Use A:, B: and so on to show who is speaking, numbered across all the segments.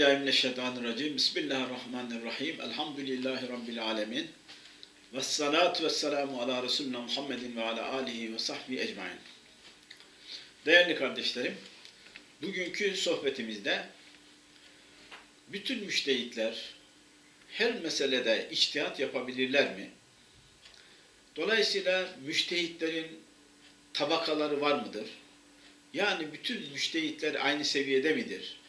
A: Euzubillahimineşşeytanirracim. Bismillahirrahmanirrahim. Elhamdülillahi Rabbil alemin. Ve salatu ve selamu ala Resulüna Muhammedin ve ala alihi ve sahbihi ecmain. Değerli kardeşlerim, bugünkü sohbetimizde bütün müştehitler her meselede içtihat yapabilirler mi? Dolayısıyla müştehitlerin tabakaları var mıdır? Yani bütün müştehitler aynı seviyede midir?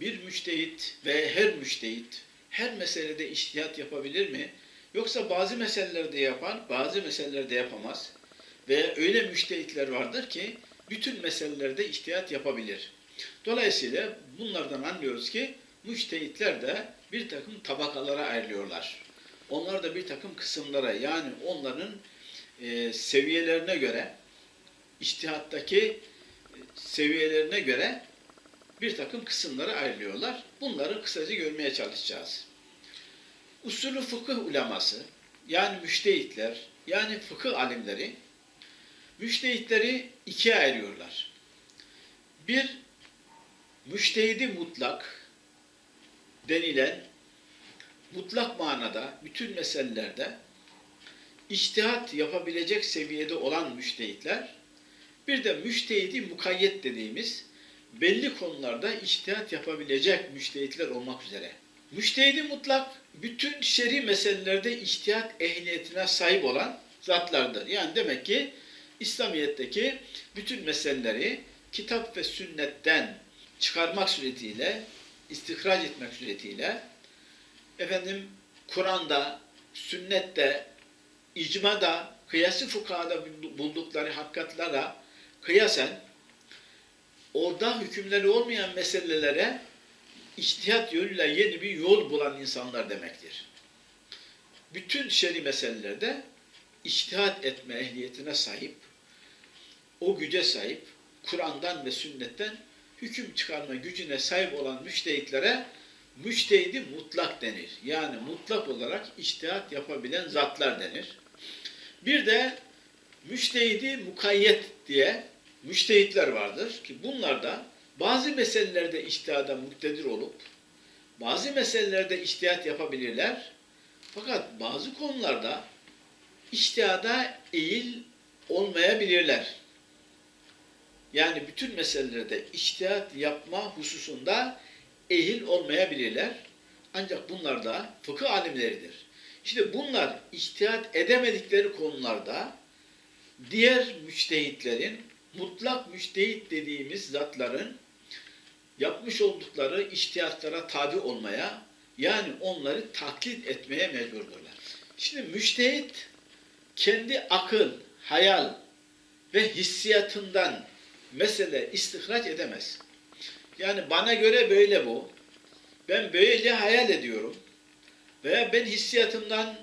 A: Bir müştehit ve her müştehit her meselede içtihat yapabilir mi? Yoksa bazı meselelerde yapar, bazı meselelerde yapamaz. Ve öyle müştehitler vardır ki bütün meselelerde içtihat yapabilir. Dolayısıyla bunlardan anlıyoruz ki müştehitler de bir takım tabakalara ayrılıyorlar. Onlar da bir takım kısımlara yani onların e, seviyelerine göre içtihattaki e, seviyelerine göre bir takım kısımlara ayrılıyorlar. Bunları kısaca görmeye çalışacağız. Usulü fıkıh uleması yani müştehitler yani fıkıh alimleri müştehitleri ikiye ayırıyorlar. Bir müştehidi mutlak denilen mutlak manada bütün meselelerde içtihat yapabilecek seviyede olan müştehitler bir de müştehidi mukayyet dediğimiz belli konularda içtihat yapabilecek müştehitler olmak üzere. Müştehidi mutlak bütün şer'i meselelerde içtihat ehliyetine sahip olan zatlardır. Yani demek ki İslamiyet'teki bütün meseleleri kitap ve sünnetten çıkarmak suretiyle, istihraç etmek suretiyle efendim Kur'an'da, sünnette, icmada, kıyası fukahada buldukları hakikatlara kıyasen orada hükümleri olmayan meselelere içtihat yoluyla yeni bir yol bulan insanlar demektir. Bütün şer'i meselelerde içtihat etme ehliyetine sahip, o güce sahip, Kur'an'dan ve sünnetten hüküm çıkarma gücüne sahip olan müştehitlere müştehidi mutlak denir. Yani mutlak olarak içtihat yapabilen zatlar denir. Bir de müştehidi mukayyet diye müştehitler vardır ki bunlar da bazı meselelerde içtihada muktedir olup bazı meselelerde içtihat yapabilirler. Fakat bazı konularda içtihada eğil olmayabilirler. Yani bütün meselelerde içtihat yapma hususunda ehil olmayabilirler. Ancak bunlar da fıkıh alimleridir. İşte bunlar içtihat edemedikleri konularda diğer müçtehitlerin mutlak müçtehit dediğimiz zatların yapmış oldukları içtihatlara tabi olmaya yani onları taklit etmeye mecburdurlar. Şimdi müçtehit kendi akıl, hayal ve hissiyatından mesele istihraç edemez. Yani bana göre böyle bu. Ben böyle hayal ediyorum. Veya ben hissiyatımdan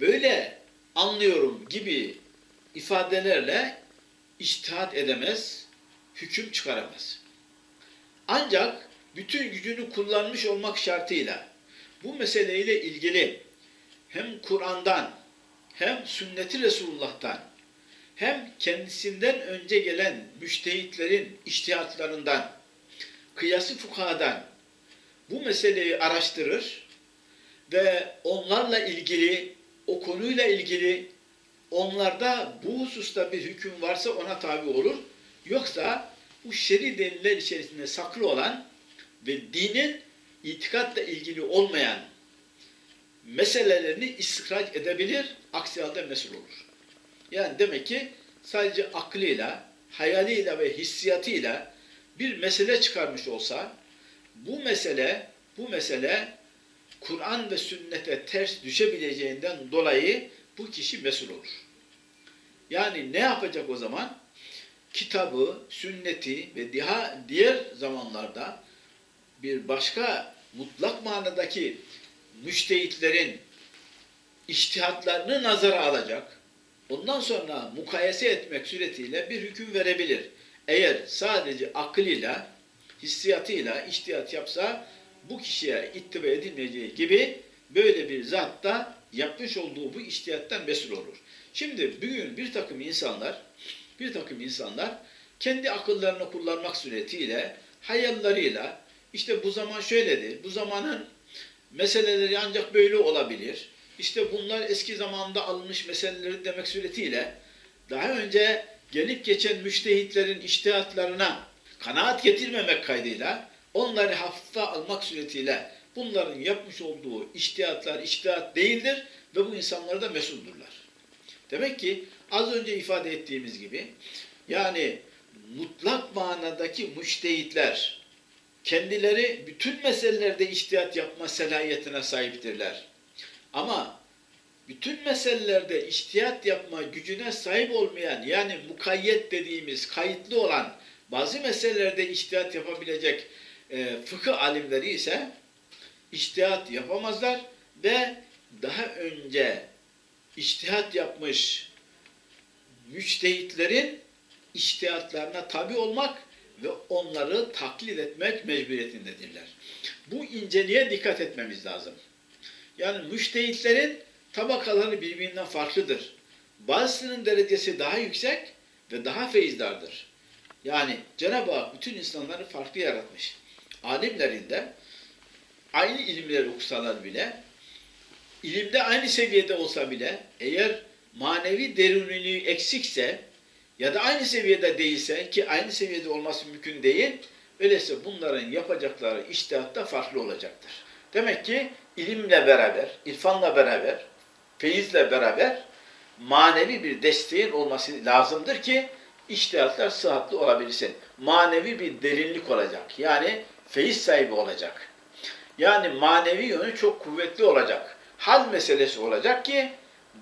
A: böyle anlıyorum gibi ifadelerle iştihat edemez, hüküm çıkaramaz. Ancak bütün gücünü kullanmış olmak şartıyla bu meseleyle ilgili hem Kur'an'dan hem sünneti Resulullah'tan hem kendisinden önce gelen müştehitlerin iştihatlarından, kıyası fukadan bu meseleyi araştırır ve onlarla ilgili, o konuyla ilgili onlarda bu hususta bir hüküm varsa ona tabi olur. Yoksa bu şer'i deliller içerisinde saklı olan ve dinin itikatla ilgili olmayan meselelerini istihraç edebilir, aksi halde mesul olur. Yani demek ki sadece aklıyla, hayaliyle ve hissiyatıyla bir mesele çıkarmış olsa bu mesele bu mesele Kur'an ve sünnete ters düşebileceğinden dolayı bu kişi mesul olur. Yani ne yapacak o zaman? Kitabı, sünneti ve diha, diğer zamanlarda bir başka mutlak manadaki müştehitlerin iştihatlarını nazara alacak. Ondan sonra mukayese etmek suretiyle bir hüküm verebilir. Eğer sadece aklıyla, hissiyatıyla iştihat yapsa bu kişiye ittiba edilmeyeceği gibi böyle bir zat da yapmış olduğu bu iştihattan mesul olur. Şimdi bugün bir takım insanlar, bir takım insanlar kendi akıllarını kullanmak suretiyle, hayalleriyle, işte bu zaman şöyledir, bu zamanın meseleleri ancak böyle olabilir. İşte bunlar eski zamanda alınmış meseleleri demek suretiyle daha önce gelip geçen müştehitlerin iştihatlarına kanaat getirmemek kaydıyla onları hafife almak suretiyle bunların yapmış olduğu iştihatlar iştihat değildir ve bu insanlar da mesuldurlar. Demek ki az önce ifade ettiğimiz gibi yani mutlak manadaki müştehitler kendileri bütün meselelerde iştihat yapma selahiyetine sahiptirler. Ama bütün meselelerde iştihat yapma gücüne sahip olmayan yani mukayyet dediğimiz kayıtlı olan bazı meselelerde iştihat yapabilecek e, fıkıh alimleri ise iştihat yapamazlar ve daha önce iştihat yapmış müçtehitlerin iştihatlarına tabi olmak ve onları taklit etmek mecburiyetindedirler. Bu inceliğe dikkat etmemiz lazım. Yani müştehitlerin tabakaları birbirinden farklıdır. Bazısının derecesi daha yüksek ve daha feyizdardır. Yani Cenab-ı Hak bütün insanları farklı yaratmış. Alimlerinde aynı ilimleri okusalar bile, ilimde aynı seviyede olsa bile eğer manevi derinliği eksikse ya da aynı seviyede değilse ki aynı seviyede olması mümkün değil, öyleyse bunların yapacakları iştihatta farklı olacaktır. Demek ki ilimle beraber, irfanla beraber, feyizle beraber manevi bir desteğin olması lazımdır ki iştihatlar sıhhatli olabilsin. Manevi bir derinlik olacak. Yani feyiz sahibi olacak. Yani manevi yönü çok kuvvetli olacak. Hal meselesi olacak ki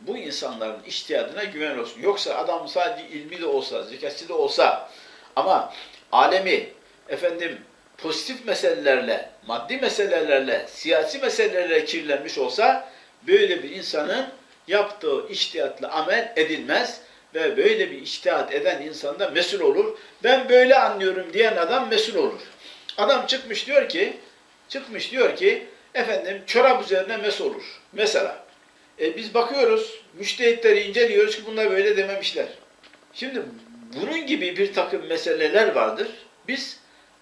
A: bu insanların iştihadına güven olsun. Yoksa adam sadece ilmi de olsa, zekası da olsa ama alemi efendim pozitif meselelerle, maddi meselelerle, siyasi meselelerle kirlenmiş olsa böyle bir insanın yaptığı iştihatla amel edilmez ve böyle bir iştihat eden insan da mesul olur. Ben böyle anlıyorum diyen adam mesul olur. Adam çıkmış diyor ki, çıkmış diyor ki efendim çorap üzerine mes olur. Mesela e, biz bakıyoruz, müştehitleri inceliyoruz ki bunlar böyle dememişler. Şimdi bunun gibi bir takım meseleler vardır. Biz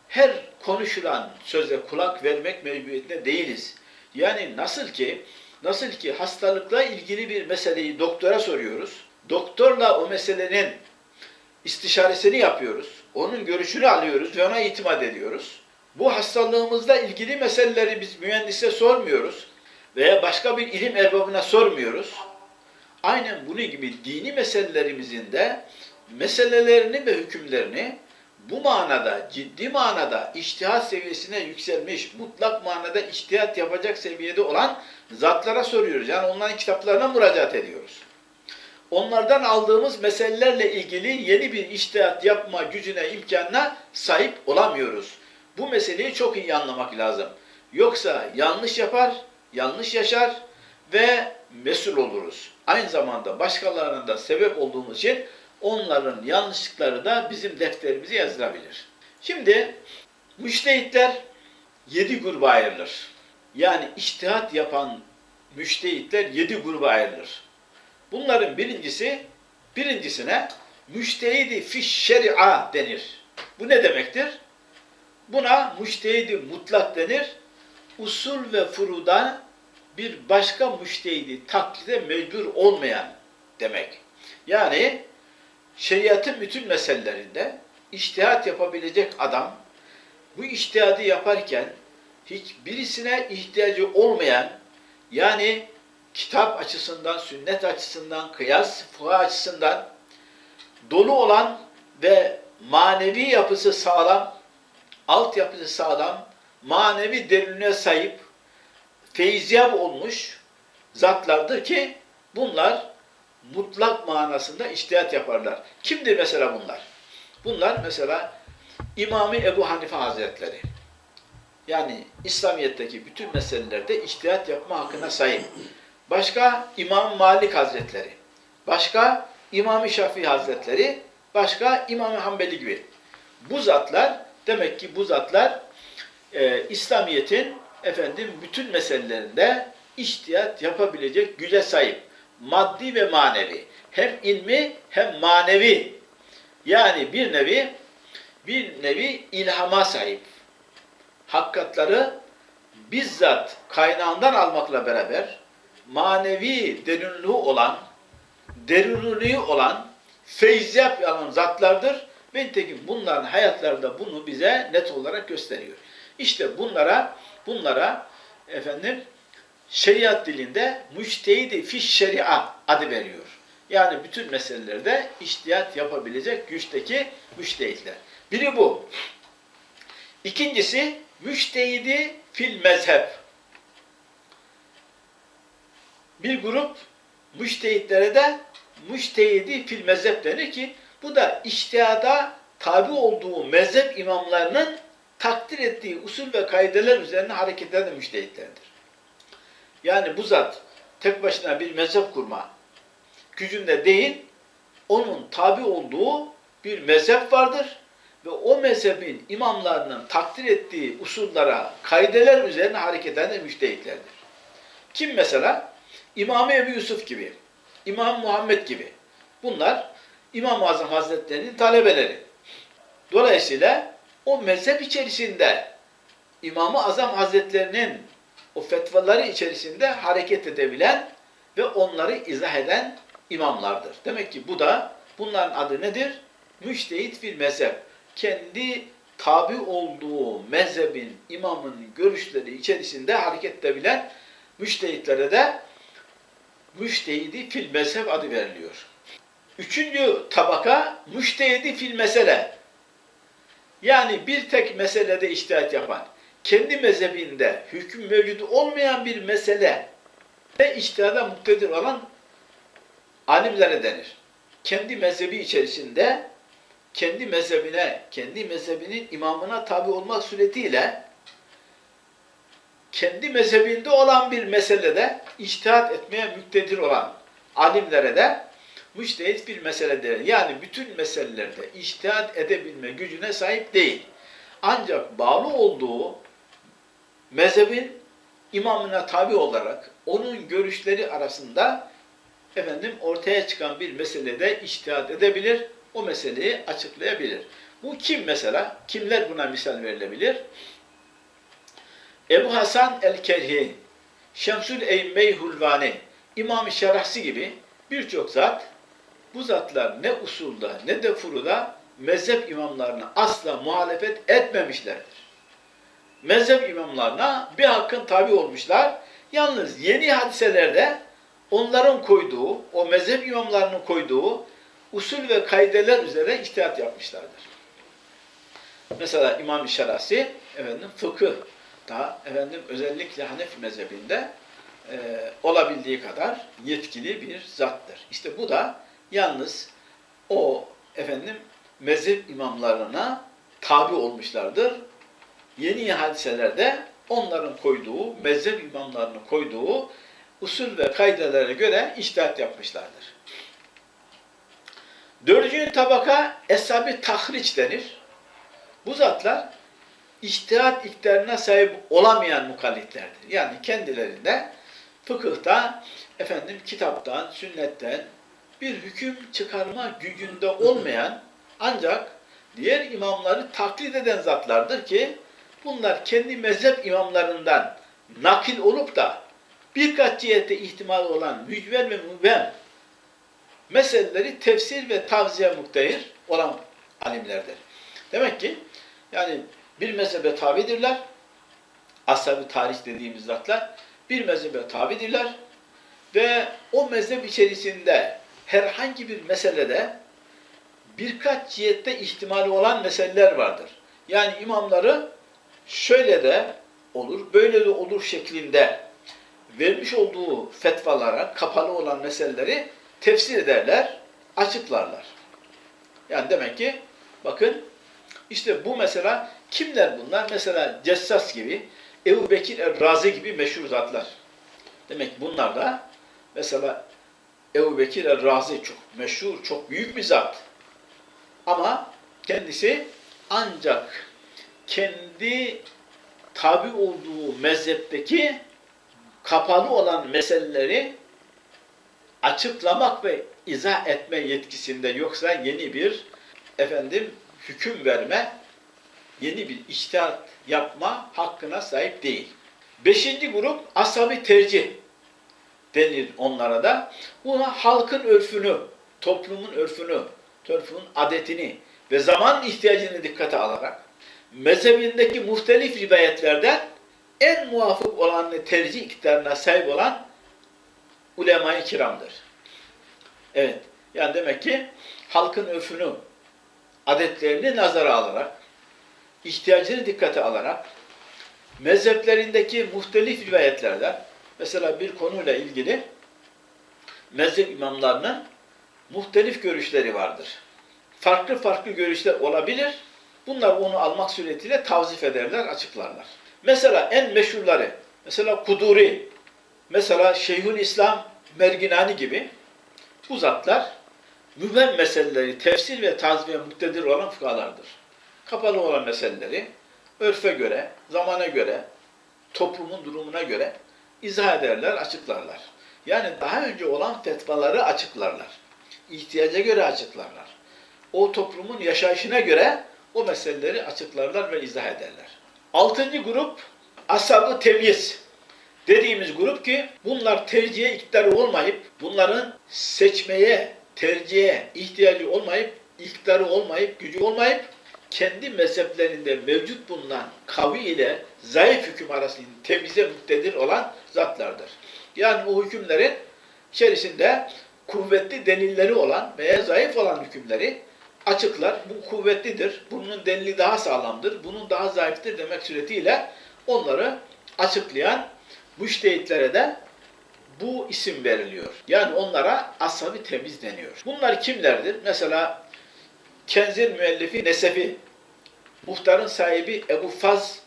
A: her konuşulan söze kulak vermek mecburiyetinde değiliz. Yani nasıl ki nasıl ki hastalıkla ilgili bir meseleyi doktora soruyoruz. Doktorla o meselenin istişaresini yapıyoruz. Onun görüşünü alıyoruz ve ona itimat ediyoruz. Bu hastalığımızla ilgili meseleleri biz mühendise sormuyoruz veya başka bir ilim erbabına sormuyoruz. Aynen bunun gibi dini meselelerimizin de meselelerini ve hükümlerini bu manada, ciddi manada iştihat seviyesine yükselmiş, mutlak manada iştihat yapacak seviyede olan zatlara soruyoruz. Yani onların kitaplarına müracaat ediyoruz. Onlardan aldığımız meselelerle ilgili yeni bir iştihat yapma gücüne, imkanına sahip olamıyoruz. Bu meseleyi çok iyi anlamak lazım. Yoksa yanlış yapar, yanlış yaşar ve mesul oluruz. Aynı zamanda başkalarının da sebep olduğumuz için onların yanlışlıkları da bizim defterimize yazılabilir. Şimdi müştehitler yedi gruba ayrılır. Yani iştihat yapan müştehitler yedi gruba ayrılır. Bunların birincisi, birincisine müştehidi fiş şeria denir. Bu ne demektir? Buna müştehidi mutlak denir. Usul ve furuda bir başka müştehidi taklide mecbur olmayan demek. Yani şeriatın bütün meselelerinde iştihat yapabilecek adam bu iştihadı yaparken hiçbirisine ihtiyacı olmayan yani kitap açısından, sünnet açısından, kıyas, fıkıh açısından dolu olan ve manevi yapısı sağlam, altyapısı sağlam, manevi derinliğe sahip, feyziyab olmuş zatlardır ki bunlar mutlak manasında iştihat yaparlar. Kimdir mesela bunlar? Bunlar mesela İmami Ebu Hanife Hazretleri. Yani İslamiyet'teki bütün meselelerde iştihat yapma hakkına sahip. Başka İmam Malik Hazretleri. Başka İmam Şafii Hazretleri. Başka İmam Hanbeli gibi. Bu zatlar demek ki bu zatlar e, İslamiyet'in efendim bütün meselelerinde iştihat yapabilecek güce sahip. Maddi ve manevi. Hem ilmi hem manevi. Yani bir nevi bir nevi ilhama sahip. hakikatları bizzat kaynağından almakla beraber manevi derinliği olan, derinliği olan, feyziyat alan zatlardır. Nitekim bunların hayatlarında bunu bize net olarak gösteriyor. İşte bunlara, bunlara efendim şeriat dilinde müştehidi fiş şeria adı veriyor. Yani bütün meselelerde iştihat yapabilecek güçteki müştehitler. Biri bu. İkincisi müştehidi fil mezhep. Bir grup müştehitlere de müştehidi fil mezhep denir ki bu da iştihada tabi olduğu mezhep imamlarının takdir ettiği usul ve kaideler üzerine hareket eden müştehitlerdir. Yani bu zat tek başına bir mezhep kurma gücünde değil, onun tabi olduğu bir mezhep vardır ve o mezhebin imamlarının takdir ettiği usullara, kaideler üzerine hareket eden müştehitlerdir. Kim mesela? İmam Ebu Yusuf gibi, İmam Muhammed gibi. Bunlar İmam-ı Azam Hazretleri'nin talebeleri. Dolayısıyla o mezhep içerisinde İmam-ı Azam Hazretlerinin o fetvaları içerisinde hareket edebilen ve onları izah eden imamlardır. Demek ki bu da bunların adı nedir? Müştehit bir mezhep. Kendi tabi olduğu mezhebin imamının görüşleri içerisinde hareket edebilen müştehitlere de müştehidi fil mezhep adı veriliyor. Üçüncü tabaka müştehidi fil mesele. Yani bir tek meselede iştihat yapan, kendi mezhebinde hüküm mevcut olmayan bir mesele ve iştihada muktedir olan alimlere denir. Kendi mezhebi içerisinde kendi mezhebine, kendi mezhebinin imamına tabi olmak suretiyle kendi mezhebinde olan bir meselede içtihat etmeye müktedir olan alimlere de müştehit bir meseledir. Yani bütün meselelerde içtihat edebilme gücüne sahip değil. Ancak bağlı olduğu mezhebin imamına tabi olarak onun görüşleri arasında efendim ortaya çıkan bir meselede içtihat edebilir, o meseleyi açıklayabilir. Bu kim mesela? Kimler buna misal verilebilir? Ebu Hasan el-Kerhi, Şemsül Eymmey Hulvani, İmam-ı Şerahsi gibi birçok zat, bu zatlar ne usulda ne de furuda mezhep imamlarına asla muhalefet etmemişlerdir. Mezhep imamlarına bir hakkın tabi olmuşlar. Yalnız yeni hadiselerde onların koyduğu, o mezhep imamlarının koyduğu usul ve kaideler üzere içtihat yapmışlardır. Mesela İmam-ı Şerasi, efendim, fıkıh da efendim özellikle Hanefi mezhebinde e, olabildiği kadar yetkili bir zattır. İşte bu da yalnız o efendim mezhep imamlarına tabi olmuşlardır. Yeni hadiselerde onların koyduğu, mezhep imamlarının koyduğu usul ve kaidelere göre iştihat yapmışlardır. Dördüncü tabaka eshab tahriç denir. Bu zatlar iştihat iktidarına sahip olamayan mukallitlerdir. Yani kendilerinde fıkıhta, efendim kitaptan, sünnetten bir hüküm çıkarma gücünde olmayan ancak diğer imamları taklit eden zatlardır ki bunlar kendi mezhep imamlarından nakil olup da birkaç cihette ihtimal olan mücver ve mübhem meseleleri tefsir ve tavsiye muktehir olan alimlerdir. Demek ki yani bir mezhebe tabidirler. Ashab-ı tarih dediğimiz zatlar bir mezhebe tabidirler ve o mezhep içerisinde herhangi bir meselede birkaç cihette ihtimali olan meseleler vardır. Yani imamları şöyle de olur, böyle de olur şeklinde vermiş olduğu fetvalara kapalı olan meseleleri tefsir ederler, açıklarlar. Yani demek ki bakın işte bu mesela kimler bunlar? Mesela Cessas gibi, Ebu Bekir el-Razi gibi meşhur zatlar. Demek bunlar da mesela Ebu Bekir el-Razi çok meşhur, çok büyük bir zat. Ama kendisi ancak kendi tabi olduğu mezhepteki kapalı olan meseleleri açıklamak ve izah etme yetkisinde yoksa yeni bir efendim hüküm verme yeni bir içtihat yapma hakkına sahip değil. Beşinci grup asabi tercih denir onlara da. Buna halkın örfünü, toplumun örfünü, toplumun adetini ve zaman ihtiyacını dikkate alarak mezhebindeki muhtelif rivayetlerden en muvafık olanını tercih iktidarına sahip olan ulema-i kiramdır. Evet, yani demek ki halkın örfünü, adetlerini nazara alarak, ihtiyacını dikkate alarak, mezheplerindeki muhtelif rivayetlerden, mesela bir konuyla ilgili mezhep imamlarının muhtelif görüşleri vardır. Farklı farklı görüşler olabilir. Bunlar onu almak suretiyle tavzif ederler, açıklarlar. Mesela en meşhurları, mesela Kuduri, mesela Şeyhül İslam Merginani gibi bu zatlar mübhem meseleleri tefsir ve tazviye muktedir olan fıkhalardır. Kapalı olan meseleleri örfe göre, zamana göre, toplumun durumuna göre izah ederler, açıklarlar. Yani daha önce olan fetvaları açıklarlar. İhtiyaca göre açıklarlar. O toplumun yaşayışına göre o meseleleri açıklarlar ve izah ederler. Altıncı grup ashab-ı temyiz dediğimiz grup ki bunlar tercihe iktidarı olmayıp bunların seçmeye, tercihe ihtiyacı olmayıp, iktidarı olmayıp, gücü olmayıp kendi mezheplerinde mevcut bulunan kavi ile zayıf hüküm arasında temize muktedir olan zatlardır. Yani o hükümlerin içerisinde kuvvetli delilleri olan veya zayıf olan hükümleri açıklar. Bu kuvvetlidir, bunun delili daha sağlamdır, bunun daha zayıftır demek suretiyle onları açıklayan müştehitlere de bu isim veriliyor. Yani onlara ashabi temiz deniyor. Bunlar kimlerdir? Mesela Kenzil müellifi Nesefi, muhtarın sahibi Ebu Faz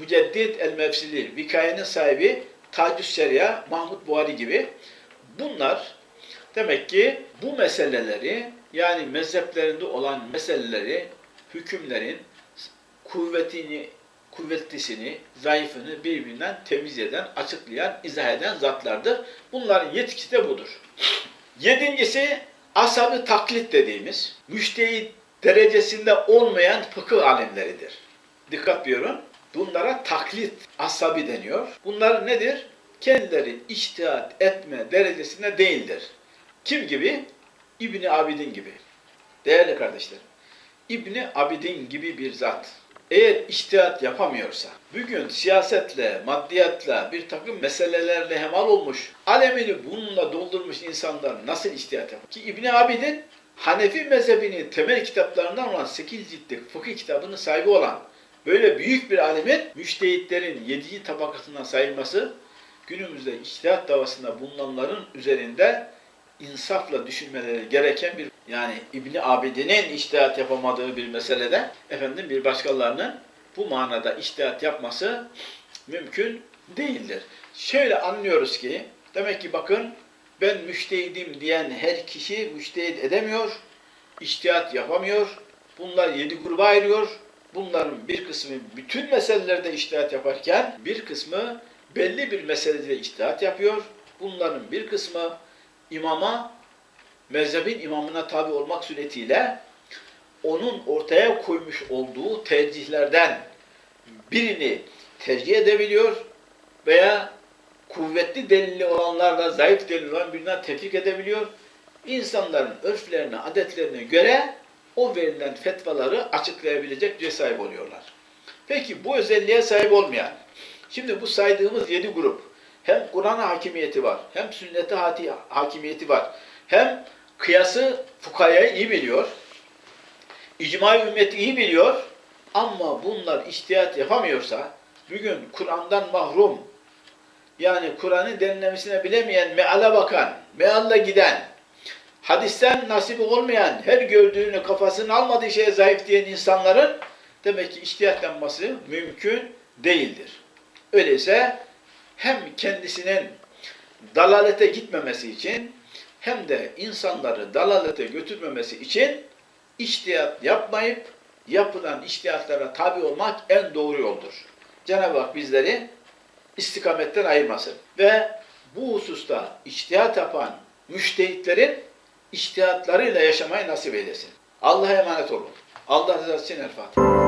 A: Müceddit el-Mefsili, Vikayenin sahibi Tacüs Şeria, Mahmud Buhari gibi bunlar demek ki bu meseleleri yani mezheplerinde olan meseleleri, hükümlerin kuvvetini, kuvvetlisini, zayıfını birbirinden temiz eden, açıklayan, izah eden zatlardır. Bunların yetkisi de budur. Yedincisi ashab-ı taklit dediğimiz müştehit derecesinde olmayan fıkıh alimleridir. Dikkat diyorum. Bunlara taklit ashabi deniyor. Bunlar nedir? Kendileri içtihat etme derecesinde değildir. Kim gibi? İbni Abidin gibi. Değerli kardeşlerim. İbni Abidin gibi bir zat eğer içtihat yapamıyorsa, bugün siyasetle, maddiyatla, bir takım meselelerle hemal olmuş, alemini bununla doldurmuş insanlar nasıl içtihat yapar? Ki İbni Abidin, Hanefi mezhebinin temel kitaplarından olan 8 ciltlik fıkıh kitabının sahibi olan böyle büyük bir alemin müştehitlerin 7. tabakasından sayılması günümüzde içtihat davasında bulunanların üzerinde insafla düşünmeleri gereken bir yani İbni Abidin'in içtihat yapamadığı bir meselede efendim bir başkalarının bu manada içtihat yapması mümkün değildir. Şöyle anlıyoruz ki demek ki bakın ben müştehidim diyen her kişi müştehit edemiyor, içtihat yapamıyor. Bunlar yedi gruba ayırıyor. Bunların bir kısmı bütün meselelerde içtihat yaparken bir kısmı belli bir meselede içtihat yapıyor. Bunların bir kısmı imama, mezhebin imamına tabi olmak suretiyle onun ortaya koymuş olduğu tercihlerden birini tercih edebiliyor kuvvetli delili olanlarla zayıf delili olan birinden tefrik edebiliyor. İnsanların örflerine, adetlerine göre o verilen fetvaları açıklayabilecek güce sahip oluyorlar. Peki bu özelliğe sahip olmayan, şimdi bu saydığımız yedi grup, hem Kur'an'a hakimiyeti var, hem sünnete hakimiyeti var, hem kıyası fukayayı iyi biliyor, icma ümmeti iyi biliyor ama bunlar iştihat yapamıyorsa, bugün Kur'an'dan mahrum, yani Kur'an'ın derinlemesine bilemeyen, meale bakan, mealla giden, hadisten nasibi olmayan, her gördüğünü kafasının almadığı şeye zayıf diyen insanların demek ki iştihatlanması mümkün değildir. Öyleyse hem kendisinin dalalete gitmemesi için hem de insanları dalalete götürmemesi için iştihat yapmayıp yapılan iştihatlara tabi olmak en doğru yoldur. Cenab-ı Hak bizleri istikametten ayırmasın. Ve bu hususta iştihat yapan müştehitlerin iştihatlarıyla yaşamayı nasip eylesin. Allah'a emanet olun. Allah rızası için El Fatiha.